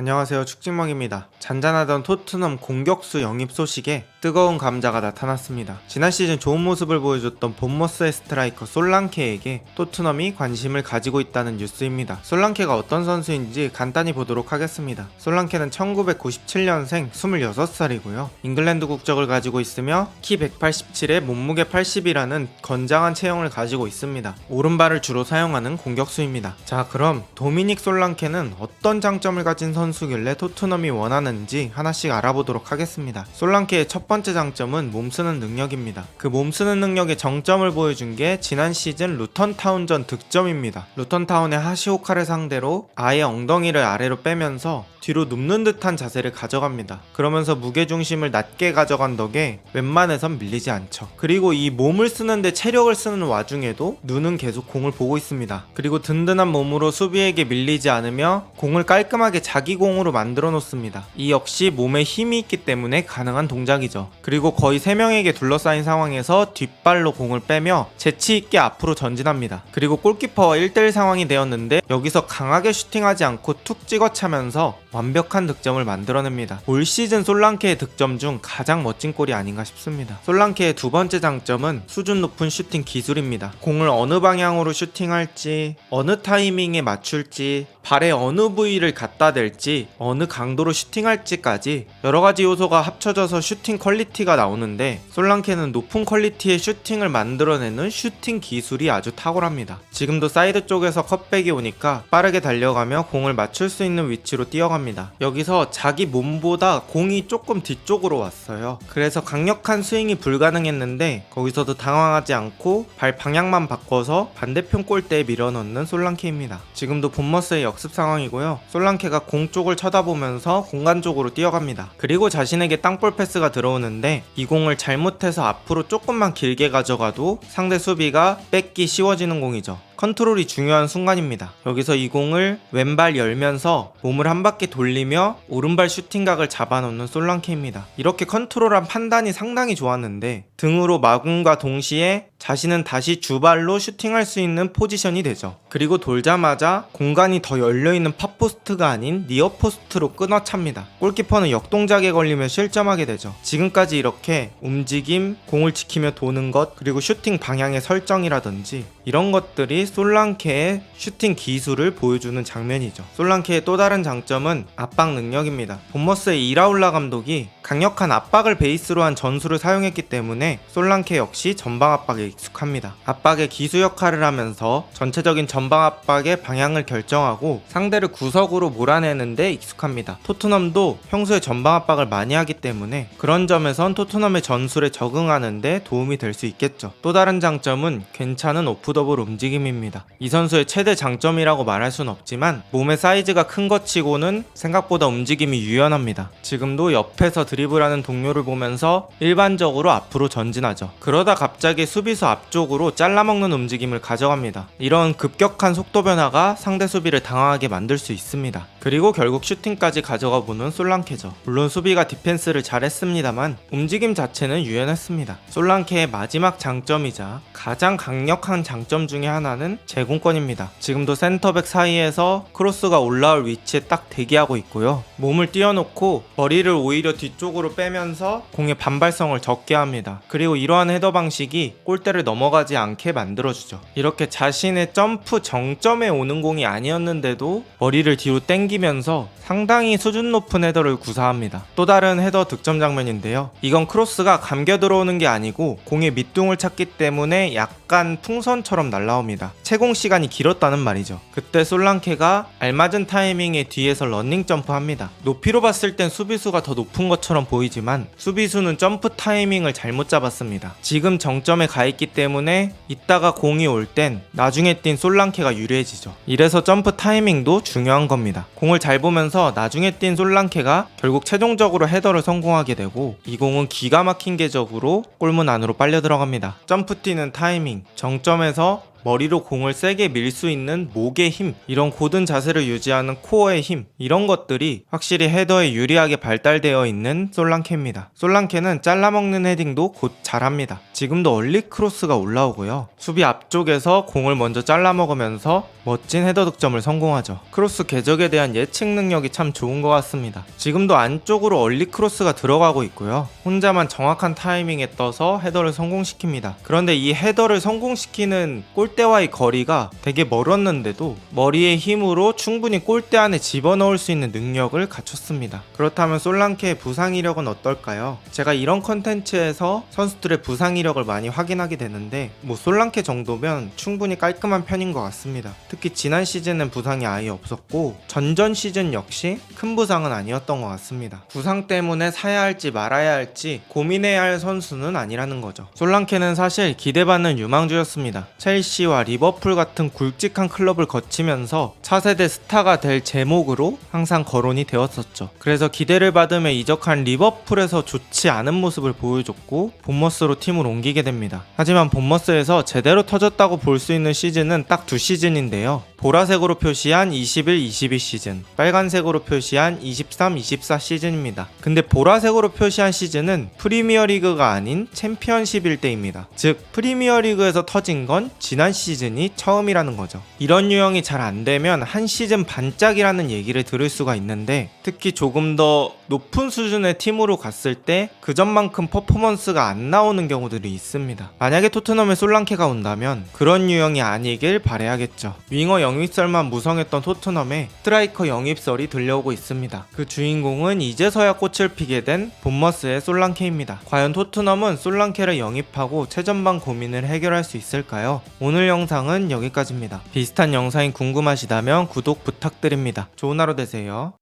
안녕하세요 축진먹입니다. 잔잔하던 토트넘 공격수 영입 소식에 뜨거운 감자가 나타났습니다. 지난 시즌 좋은 모습을 보여줬던 본머스의 스트라이커 솔랑케에게 토트넘이 관심을 가지고 있다는 뉴스입니다. 솔랑케가 어떤 선수인지 간단히 보도록 하겠습니다. 솔랑케는 1997년생 26살이고요. 잉글랜드 국적을 가지고 있으며 키 187에 몸무게 80이라는 건장한 체형을 가지고 있습니다. 오른발을 주로 사용하는 공격수입니다. 자 그럼 도미닉 솔랑케는 어떤 장점을 가진 선수길래 토트넘이 원하는지 하나씩 알아보도록 하겠습니다. 솔랑케의 첫 번째 장점은 몸쓰는 능력입니다. 그 몸쓰는 능력의 정점을 보여준 게 지난 시즌 루턴 타운전 득점입니다. 루턴 타운의 하시오카를 상대로 아예 엉덩이를 아래로 빼면서 뒤로 눕는 듯한 자세를 가져갑니다. 그러면서 무게 중심을 낮게 가져간 덕에 웬만해선 밀리지 않죠. 그리고 이 몸을 쓰는데 체력을 쓰는 와중에도 눈은 계속 공을 보고 있습니다. 그리고 든든한 몸으로 수비에게 밀리지 않으며 공을 깔끔하게 자기 공으로 만들어 놓습니다. 이 역시 몸에 힘이 있기 때문에 가능한 동작이죠. 그리고 거의 3명에게 둘러싸인 상황에서 뒷발로 공을 빼며 재치 있게 앞으로 전진합니다. 그리고 골키퍼와 1대1 상황이 되었는데 여기서 강하게 슈팅하지 않고 툭 찍어 차면서 완벽한 득점을 만들어냅니다. 올 시즌 솔랑케의 득점 중 가장 멋진 골이 아닌가 싶습니다. 솔랑케의 두 번째 장점은 수준 높은 슈팅 기술입니다. 공을 어느 방향으로 슈팅할지, 어느 타이밍에 맞출지, 발에 어느 부위를 갖다 댈지, 어느 강도로 슈팅할지까지 여러 가지 요소가 합쳐져서 슈팅 퀄리티가 나오는데 솔랑케는 높은 퀄리티의 슈팅을 만들어내는 슈팅 기술이 아주 탁월합니다. 지금도 사이드 쪽에서 컷백이 오니까 빠르게 달려가며 공을 맞출 수 있는 위치로 뛰어갑니다. 여기서 자기 몸보다 공이 조금 뒤쪽으로 왔어요. 그래서 강력한 스윙이 불가능했는데 거기서도 당황하지 않고 발 방향만 바꿔서 반대편 골대에 밀어넣는 솔랑케입니다. 지금도 본머스의 역습 상황이고요. 솔랑케가 공 쪽을 쳐다보면서 공간 쪽으로 뛰어갑니다. 그리고 자신에게 땅볼 패스가 들어오는데 이 공을 잘못해서 앞으로 조금만 길게 가져가도 상대 수비가 뺏기 쉬워지는 공이죠. 컨트롤이 중요한 순간입니다. 여기서 이 공을 왼발 열면서 몸을 한 바퀴 돌리며 오른발 슈팅각을 잡아놓는 솔랑케입니다. 이렇게 컨트롤한 판단이 상당히 좋았는데 등으로 마군과 동시에 자신은 다시 주발로 슈팅할 수 있는 포지션이 되죠. 그리고 돌자마자 공간이 더 열려있는 팝포스트가 아닌 니어포스트로 끊어찹니다. 골키퍼는 역동작에 걸리며 실점하게 되죠. 지금까지 이렇게 움직임, 공을 지키며 도는 것, 그리고 슈팅 방향의 설정이라든지 이런 것들이 솔랑케의 슈팅 기술을 보여주는 장면이죠. 솔랑케의 또 다른 장점은 압박 능력입니다. 본머스의 이라울라 감독이 강력한 압박을 베이스로 한 전술을 사용했기 때문에 솔랑케 역시 전방 압박에 익숙합니다. 압박의 기수 역할을 하면서 전체적인 전방 압박의 방향을 결정하고 상대를 구석으로 몰아내는데 익숙합니다. 토트넘도 평소에 전방 압박을 많이 하기 때문에 그런 점에선 토트넘의 전술에 적응하는데 도움이 될 수 있겠죠. 또 다른 장점은 괜찮은 오프 더볼 움직임입니다. 이 선수의 최대 장점이라고 말할 순 없지만 몸의 사이즈가 큰 것 치고는 생각보다 움직임이 유연합니다. 지금도 옆에서 드리블하는 동료를 보면서 일반적으로 앞으로 전진하죠. 그러다 갑자기 수비수 앞쪽으로 잘라먹는 움직임을 가져갑니다. 이런 급격한 속도 변화가 상대 수비를 당황하게 만들 수 있습니다. 그리고 결국 슈팅까지 가져가 보는 솔랑케죠. 물론 수비가 디펜스를 잘했습니다만 움직임 자체는 유연했습니다. 솔랑케의 마지막 장점이자 가장 강력한 장점 중에 하나는 제공권입니다. 지금도 센터백 사이에서 크로스가 올라올 위치에 딱 대기하고 있고요. 몸을 띄워놓고 머리를 오히려 뒤쪽으로 빼면서 공의 반발성을 적게 합니다. 그리고 이러한 헤더 방식이 골대를 넘어가지 않게 만들어주죠. 이렇게 자신의 점프 정점에 오는 공이 아니었는데도 머리를 뒤로 당기면서 상당히 수준 높은 헤더를 구사합니다. 또 다른 헤더 득점 장면인데요. 이건 크로스가 감겨 들어오는 게 아니고 공의 밑둥을 찾기 때문에 약간 풍선 처럼 날라옵니다. 채공 시간이 길었다는 말이죠. 그때 솔랑케가 알맞은 타이밍에 뒤에서 런닝 점프합니다. 높이로 봤을 땐 수비수가 더 높은 것처럼 보이지만 수비수는 점프 타이밍을 잘못 잡았습니다. 지금 정점에 가 있기 때문에 이따가 공이 올 땐 나중에 뛴 솔랑케가 유리해지죠. 이래서 점프 타이밍도 중요한 겁니다. 공을 잘 보면서 나중에 뛴 솔랑케가 결국 최종적으로 헤더를 성공하게 되고 이 공은 기가 막힌 궤적으로 골문 안으로 빨려 들어갑니다. 점프 뛰는 타이밍, 정점에서 해서 머리로 공을 세게 밀 수 있는 목의 힘, 이런 고든 자세를 유지하는 코어의 힘, 이런 것들이 확실히 헤더에 유리하게 발달되어 있는 솔랑케입니다. 솔랑케는 잘라먹는 헤딩도 곧 잘합니다. 지금도 얼리 크로스가 올라오고요. 수비 앞쪽에서 공을 먼저 잘라먹으면서 멋진 헤더 득점을 성공하죠. 크로스 궤적에 대한 예측 능력이 참 좋은 것 같습니다. 지금도 안쪽으로 얼리 크로스가 들어가고 있고요. 혼자만 정확한 타이밍에 떠서 헤더를 성공시킵니다. 그런데 이 헤더를 성공시키는 골 대와의 거리가 되게 멀었는데도 머리의 힘으로 충분히 골대 안에 집어넣을 수 있는 능력을 갖췄습니다. 그렇다면 솔랑케의 부상 이력은 어떨까요? 제가 이런 컨텐츠에서 선수들의 부상 이력을 많이 확인하게 되는데 뭐 솔랑케 정도면 충분히 깔끔한 편인 것 같습니다. 특히 지난 시즌은 부상이 아예 없었고 전전 시즌 역시 큰 부상은 아니었던 것 같습니다. 부상 때문에 사야 할지 말아야 할지 고민해야 할 선수는 아니라는 거죠. 솔랑케는 사실 기대받는 유망주였습니다. 첼시 와 리버풀 같은 굵직한 클럽을 거치면서 차세대 스타가 될 제목으로 항상 거론이 되었었죠. 그래서 기대를 받으며 이적한 리버풀에서 좋지 않은 모습을 보여줬고 본머스로 팀을 옮기게 됩니다. 하지만 본머스에서 제대로 터졌다고 볼 수 있는 시즌은 딱 두 시즌인데요. 보라색으로 표시한 21-22 시즌, 빨간색으로 표시한 23-24 시즌입니다. 근데 보라색으로 표시한 시즌은 프리미어리그가 아닌 챔피언십일 때입니다. 즉 프리미어리그에서 터진 건 지난 시즌이 처음이라는 거죠. 이런 유형이 잘 안 되면 한 시즌 반짝이라는 얘기를 들을 수가 있는데 특히 조금 더 높은 수준의 팀으로 갔을 때 그 전만큼 퍼포먼스가 안 나오는 경우들이 있습니다. 만약에 토트넘에 솔랑케가 온다면 그런 유형이 아니길 바래야겠죠. 윙어 영입설만 무성했던 토트넘에 스트라이커 영입설이 들려오고 있습니다. 그 주인공은 이제서야 꽃을 피게 된 본머스의 솔랑케입니다. 과연 토트넘은 솔랑케를 영입하고 최전방 고민을 해결할 수 있을까요? 오늘 영상은 여기까지입니다. 비슷한 영상이 궁금하시다면 구독 부탁드립니다. 좋은 하루 되세요.